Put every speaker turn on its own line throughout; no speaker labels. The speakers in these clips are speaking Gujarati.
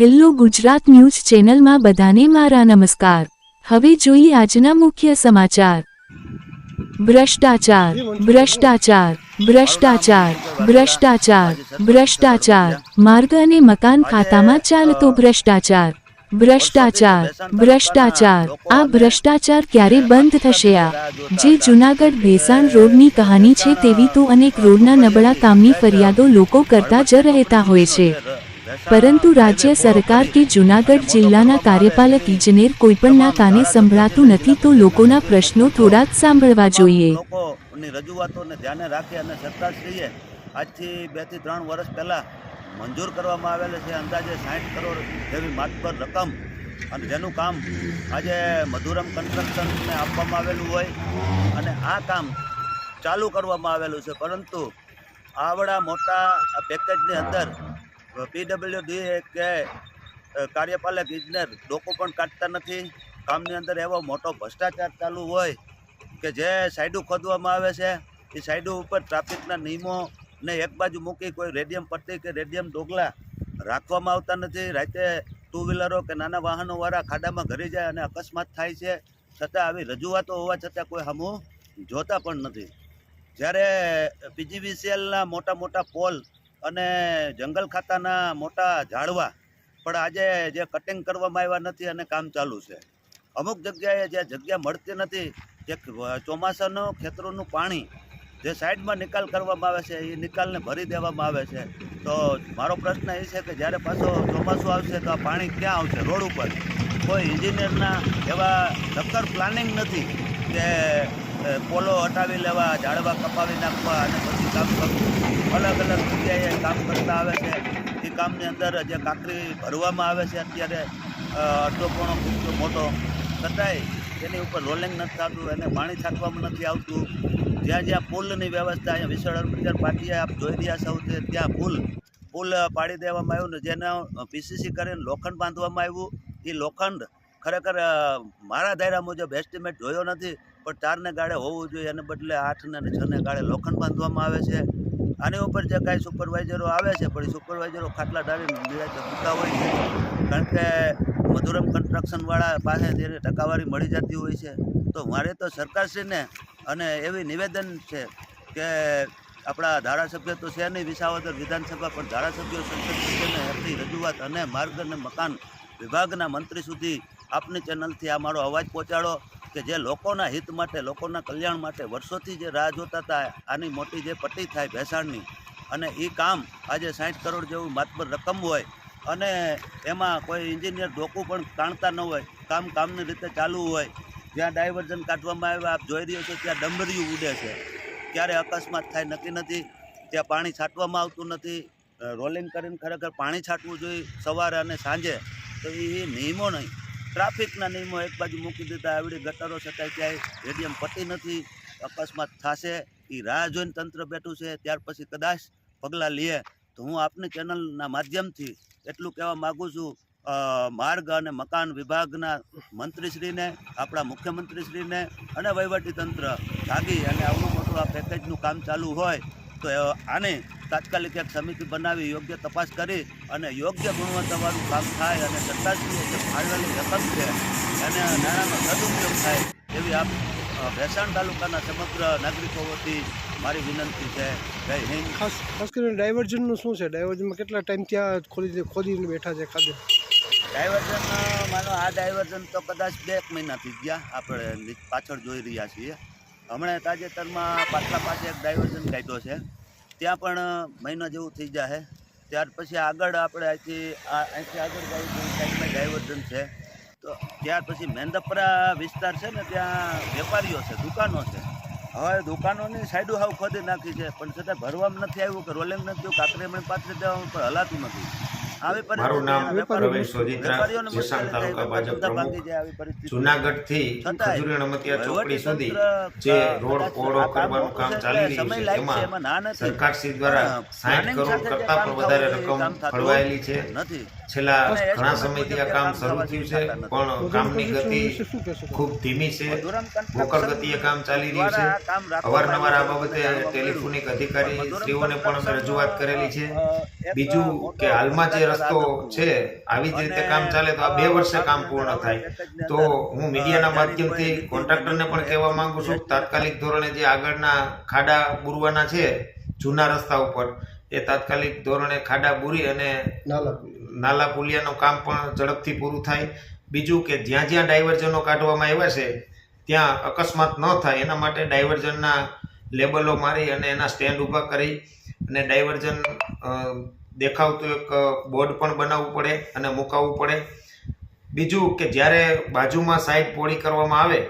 હેલ્લો ગુજરાત ન્યૂઝ ચેનલમાં બધાને મારા નમસ્કાર. હવે જોઈએ આજના મુખ્ય સમાચાર. ભ્રષ્ટાચાર ભ્રષ્ટાચાર ભ્રષ્ટાચાર ભ્રષ્ટાચાર ભ્રષ્ટાચાર. માર્ગ અને મકાન ખાતામાં ચાલતો ભ્રષ્ટાચાર. ભ્રષ્ટાચાર ભ્રષ્ટાચાર. આ ભ્રષ્ટાચાર ક્યારે બંધ થશે આ? જે જુનાગઢ ભેસાણ રોડની કહાની છે તેવી તો અનેક રોડના નબળા કામની ફરિયાદો લોકો કરતા જ રહેતા હોય છે. પરંતુ રાજ્ય સરકાર કે જુનાગઢ જિલ્લાના કાર્યપાલક ઇજનેર કોઈપણના કાને સંભળાતું નથી તો લોકોના પ્રશ્નો થોડા જ સાંભળવા જોઈએ.
લોકોની રજૂઆતોને ધ્યાને રાખી અને સરકારશ્રીએ આજથી બેથી ત્રણ વર્ષ પહેલાં મંજૂર કરવામાં આવેલ છે અંદાજે સાઠ કરોડ જેવી માતબર રકમ અને જેનું કામ આજે મધુરમ કન્સ્ટ્રક્શનને આપવામાં આવેલું હોય અને આ કામ ચાલુ કરવામાં આવેલું છે. પરંતુ આવડા મોટા પેકેજની અંદર પીડબ્લ્યુડી કે કાર્યપાલક ઇજનેર ડોકો પણ કાઢતા નથી. કામની અંદર એવો મોટો ભ્રષ્ટાચાર ચાલુ હોય કે જે સાઈડો ખોદવામાં આવે છે, એ સાઈડો ઉપર ટ્રાફિકના નિયમો ને એક બાજુ મૂકી કોઈ રેડિયમ પટ્ટી કે રેડિયમ ડોગલા રાખવામાં આવતા નથી. રાતે ટુ વ્હીલરો કે નાના વાહનોવાળા ખાડામાં ઘરી જાય અને અકસ્માત થાય છે. છતાં આવી રજૂઆતો હોવા છતાં કોઈ હમું જોતા પણ નથી. જ્યારે પીજીવીસીએલના મોટા મોટા પોલ અને જંગલ ખાતાના મોટા ઝાડવા પણ આજે જે કટિંગ કરવામાં આવ્યા નથી અને કામ ચાલુ છે. અમુક જગ્યાએ જે જગ્યા મળતી નથી, જે ચોમાસાનું ખેતરોનું પાણી જે સાઈડમાં નિકાલ કરવામાં આવે છે, એ નિકાલને ભરી દેવામાં આવે છે. તો મારો પ્રશ્ન એ છે કે જ્યારે પાછો ચોમાસું આવશે તો આ પાણી ક્યાં આવશે? રોડ ઉપર. કોઈ એન્જિનિયરના એવા નક્કર પ્લાનિંગ નથી કે પોલો હટાવી લેવા, ઝાડવા કપાવી નાખવા અને કામ કરતું અલગ અલગ જગ્યાએ કામ કરતા આવે છે. એ કામની અંદર જે કાંકરી ભરવામાં આવે છે અત્યારે અડધો પોણો ફૂટ મોટો. છતાંય એની ઉપર રોલિંગ નથી થતું, એને પાણી છાંટવામાં નથી આવતું. જ્યાં જ્યાં પુલની વ્યવસ્થા અહીંયા વિશાળ અરબજાર પાટીએ આપ જોઈ રહ્યા છો ત્યાં પુલ પુલ પાડી દેવામાં આવ્યું ને જેને પીસીસી કરીને લોખંડ બાંધવામાં આવ્યું. એ લોખંડ ખરેખર મારા દાયરા મુજબ એસ્ટિમેટ જોયો નથી. પણ ચારને ગાળે હોવું જોઈએ. એને બદલે આઠને અને છને ગાળે લોખંડ બાંધવામાં આવે છે. આની ઉપર જે કાંઈ સુપરવાઇઝરો આવે છે, પણ સુપરવાઇઝરો ખાટલા ડાળીને નિરાતે સૂતા હોય છે, કારણ કે મધુરમ કન્સ્ટ્રક્શનવાળા પાસે તેને ટકાવારી મળી જતી હોય છે. તો મારે તો સરકારશ્રીને અને એવી નિવેદન છે કે આપણા ધારાસભ્ય તો છે નહીં, વિસાવદર વિધાનસભા, પણ ધારાસભ્યો સંસદ એટલી રજૂઆત અને માર્ગ અને મકાન વિભાગના મંત્રી સુધી આપની ચેનલથી આ મારો અવાજ પહોંચાડો. કે જે લોકોના હિત માટે, લોકોના કલ્યાણ માટે વર્ષોથી જે રાહ જોતા હતા, આની મોટી જે પટ્ટી થાય ભેસાણની, અને એ કામ આજે સાઠ કરોડ જેવું માતબર રકમ હોય, અને એમાં કોઈ એન્જિનિયર ડોકું પણ તાણતા ન હોય, કામ કામની રીતે ચાલુ હોય, જ્યાં ડાયવર્ઝન કાઢવામાં આવે, આપ જોઈ રહ્યો છો ત્યાં ડમરિયું ઉડે છે. ક્યારે અકસ્માત થાય નક્કી નથી, ત્યાં પાણી છાંટવામાં આવતું નથી રોલિંગ કરીને ખરેખર પાણી છાંટવું જોઈએ સવારે અને સાંજે, તો એ નિયમો નહીં. ટ્રાફિકના નિયમો એક બાજુ મૂકી દીધા. આવડી ગટરો છતાંય ક્યાંય રેડિયમ પતી નથી, અકસ્માત થશે એ રાહ જોઈને તંત્ર બેઠું છે. ત્યાર પછી કદાચ પગલાં લે. તો હું આપની ચેનલના માધ્યમથી એટલું કહેવા માગું છું માર્ગ અને મકાન વિભાગના મંત્રીશ્રીને, આપણા મુખ્યમંત્રીશ્રીને અને વહીવટીતંત્ર જાગી અને આવું મોટું આ પેકેજનું કામ ચાલુ હોય તો આને તાત્કાલિક એક સમિતિ બનાવી યોગ્ય તપાસ કરી અને યોગ્ય ગુણવત્તાવાળું કામ થાય અને સત્તાશ્રીએ જે ફાળવેલી રકમ છે એને નાણાંનો સદુપયોગ થાય એવી આપ ભેસાણ તાલુકાના સમગ્ર નાગરિકો વતી મારી વિનંતી છે. જય હિન્દ.
ખાસ ખાસ કરીને ડાયવર્ઝનનું શું છે? ડાયવર્ઝનમાં કેટલા ટાઈમ ત્યાં ખોદી ખોદીને બેઠા છે ખાતે
ડાયવર્ઝન માનો આ ડાયવર્ઝન તો કદાચ બે એક મહિનાથી ગયા આપણે પાછળ જોઈ રહ્યા છીએ. હમણાં તાજેતરમાં પાછલા પાસે એક ડાયવર્ઝન કાઢ્યો છે. ત્યાં પણ મહિના જેવું થઈ જાય ત્યાર પછી આગળ આપણે અહીંથી અહીંથી આગળ સાઈડમાં ડાયવર્ઝન છે. તો ત્યાર પછી મેંદપરા વિસ્તાર છે ને, ત્યાં વેપારીઓ છે, દુકાનો છે. હવે દુકાનોની સાઈડો હાવ ખોદી નાખી છે, પણ છતાં ભરવામાં નથી આવ્યું કે રોલિંગ નથી થયું કાંકરી પાત્ર દેવામાં પણ હલાતું નથી.
મારું નામ રમેશ સોજિત્રા
વેપારીઓને
તાલુકા ભાજપ પ્રમુખ.
ભાંગી જાય આવી
જુનાગઢથી
છતાંય
ખજૂરી ચોકડી સુધી જે રોડ
કોડો
પહોળો કરવાનું કામ ચાલી રહ્યું છે
ના
સરકારશ્રી દ્વારા સાઠ કરોડ કરતા પણ વધારે રકમ
કામ
ફળવાયેલી છે. છેલ્લા ઘણા સમયથી આ કામ શરૂ થયું છે. પણ કામની ગતિ ખૂબ ધીમી છે. ભૂકર ગતિએ કામ ચાલી રહ્યું છે. અવારનવાર આ બાબતે ટેલિફોનિક. અધિકારી શ્રીઓને પણ અમે રજૂઆત કરેલી છે. બીજું કે હાલમાં જે રસ્તો છે, આવી જ રીતે કામ ચાલે તો આ બે વર્ષે કામ પૂર્ણ થાય. તો હું મીડિયાના માધ્યમથી કોન્ટ્રાક્ટરને પણ કહેવા માંગુ છું, તાત્કાલિક ધોરણે જે આગળના ખાડા બુરવાના છે, જૂના રસ્તા ઉપર, એ તાત્કાલિક ધોરણે ખાડા બુરી અને
નાલા
પુલિયાનું કામ પણ ઝડપથી પૂરું થાય. બીજું કે જ્યાં જ્યાં ડાયવર્ઝનો કાઢવામાં આવ્યા છે, ત્યાં અકસ્માત ન થાય. એના માટે ડાયવર્ઝનના લેબલો મારી અને એના સ્ટેન્ડ ઊભા કરી અને ડાયવર્ઝન દેખાવતું એક બોર્ડ પણ બનાવવું પડે અને મુકાવવું પડે. બીજું કે જ્યારે બાજુમાં સાઈડ પોળી કરવામાં આવે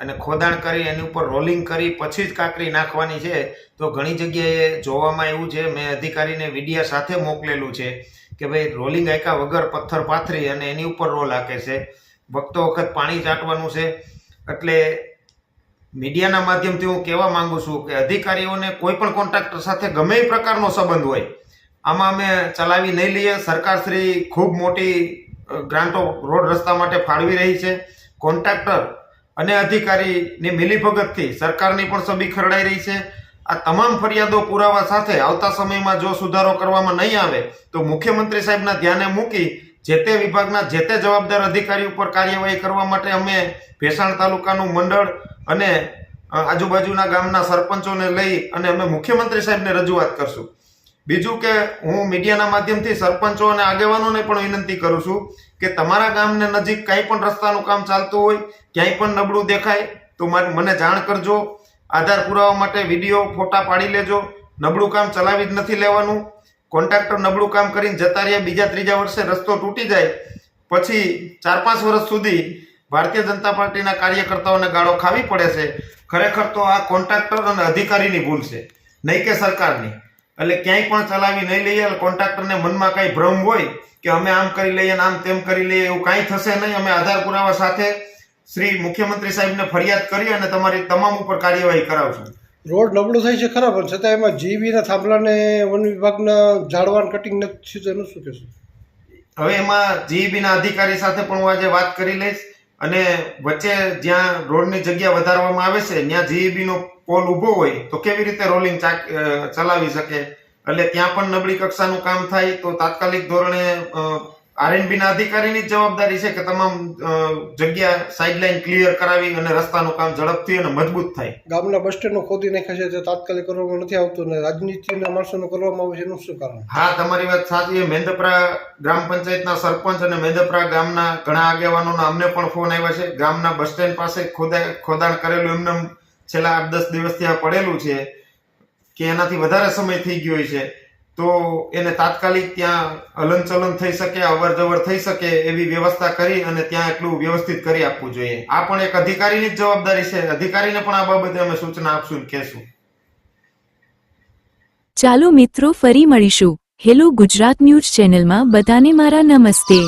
અને ખોદાણ કરી એની ઉપર રોલિંગ કરી પછી જ કાંકરી નાખવાની છે, તો ઘણી જગ્યાએ જોવામાં એવું છે, મેં અધિકારીને વિડીયા સાથે મોકલેલું છે કે ભાઈ રોલિંગ આંકા વગર પથ્થર પાથરી અને એની ઉપર રોલ આંકે છે. વખતો વખત પાણી ચાટવાનું છે. એટલે મીડિયાના માધ્યમથી હું કહેવા માંગુ છું કે અધિકારીઓને કોઈ પણ કોન્ટ્રાક્ટર સાથે ગમે એ પ્રકારનો સંબંધ હોય આમાં અમે ચલાવી નહીં લઈએ. સરકારશ્રી ખૂબ મોટી ગ્રાન્ટો રોડ રસ્તા માટે ફાળવી રહી છે. કોન્ટ્રાક્ટર અને અધિકારીની મિલીભગતથી સરકારની પણ સભી ખરડાઈ રહી છે. આ તમામ ફરિયાદો પુરાવા સાથે આવતા સમયમાં જો સુધારો કરવામાં નહીં આવે, તો મુખ્યમંત્રી સાહેબના ધ્યાને મૂકી જે તે વિભાગના જે તે જવાબદાર અધિકારી ઉપર કાર્યવાહી કરવા માટે અમે ભેસાણ તાલુકાનું મંડળ અને આજુબાજુના ગામના સરપંચોને લઈ અને અમે મુખ્યમંત્રી સાહેબને રજૂઆત કરશું. બીજું કે હું મીડિયાના માધ્યમથી સરપંચો અને આગેવાનોને પણ વિનંતી કરું છું કે તમારા ગામને નજીક કંઈ પણ રસ્તાનું કામ ચાલતું હોય, ક્યાંય પણ નબળું દેખાય, તો મને જાણ કરજો. આધાર પુરાવા માટે વીડિયો, ફોટા પાડી લેજો. નબળું કામ ચલાવી જ નથી લેવાનું. કોન્ટ્રાક્ટર નબળું કામ કરીને જતા રહ્યા, બીજા ત્રીજા વર્ષે રસ્તો તૂટી જાય. પછી ચાર પાંચ વર્ષ સુધી ભારતીય જનતા પાર્ટીના કાર્યકર્તાઓને ગાળો ખાવી પડે છે. ખરેખર તો આ કોન્ટ્રાક્ટર અને અધિકારીની ભૂલ છે, નહીં કે સરકારની. એટલે ક્યાંય પણ ચલાવી નહીં લઈએ કોન્ટ્રાક્ટરને મનમાં કઈ ભ્રમ હોય કે અમે આમ કરી લઈએ ને આમ તેમ કરી લઈએ એવું કાંઈ થશે નહીં. અમે આધાર પુરાવા સાથે શ્રી મુખ્યમંત્રી સાહેબને ફરિયાદ કરી અને તમારી તમામ ઉપર કાર્યવાહી કરાવશું.
રોડ નબળો થાય છે ખરા પણ છતાં એમાં જીબીના થાંભલાને વન વિભાગના ઝાડવાન કટિંગ નથી થયું એનું શું કહેશું?
હવે એમાં જીઈબીના અધિકારી સાથે પણ હું આજે વાત કરી લઈશ. અને વચ્ચે જ્યાં રોડની જગ્યા વધારવામાં આવે છે, ત્યાં જીઈબી નો પોલ ઊભો હોય, તો કેવી રીતે રોલિંગ ચલાવી શકે? એટલે ત્યાં પણ નબળી કક્ષાનું કામ થાય, તો તાત્કાલિક ધોરણે આરએનબી ના અધિકારીની જવાબદારી છે કે તમામ જગ્યા સાઇડલાઇન ક્લિયર કરાવી અને રસ્તાનું કામ ઝડપથી અને મજબૂત થાય.
ગામના બસ સ્ટેન્ડનો ખોદી નાખ્યા છે તે તાત્કાલિક કરવામાં નથી આવતું ને રાજનીતિના માણસોનું કરવામાં આવે છે એનું શું કારણ?
હા તમારી વાત સાચી. મેંદપરા ગ્રામ પંચાયતના સરપંચ અને મેંદપરા ગામના ઘણા આગેવાનોના અમને પણ ફોન આવ્યા છે. ગામના બસ સ્ટેન્ડ પાસે ખોદા ખોદાણ કરેલું એમને છેલ્લા આઠ દસ દિવસથી આ પડેલું છે કે એનાથી વધારે સમય થઈ ગયો છે. તો એને તાત્કાલિક ત્યાં હલનચલન થઈ શકે અવર જવર થઈ શકે એવી વ્યવસ્થા કરી અને ત્યાં એટલું વ્યવસ્થિત કરી આપવું જોઈએ. આ પણ એક અધિકારીની જ જવાબદારી છે. અધિકારીને પણ આ બાબતે અમે સૂચના આપશું કહેશું.
ચાલો મિત્રો, ફરી મળીશું. હેલો ગુજરાત ન્યૂઝ ચેનલમાં બધાને મારા નમસ્તે.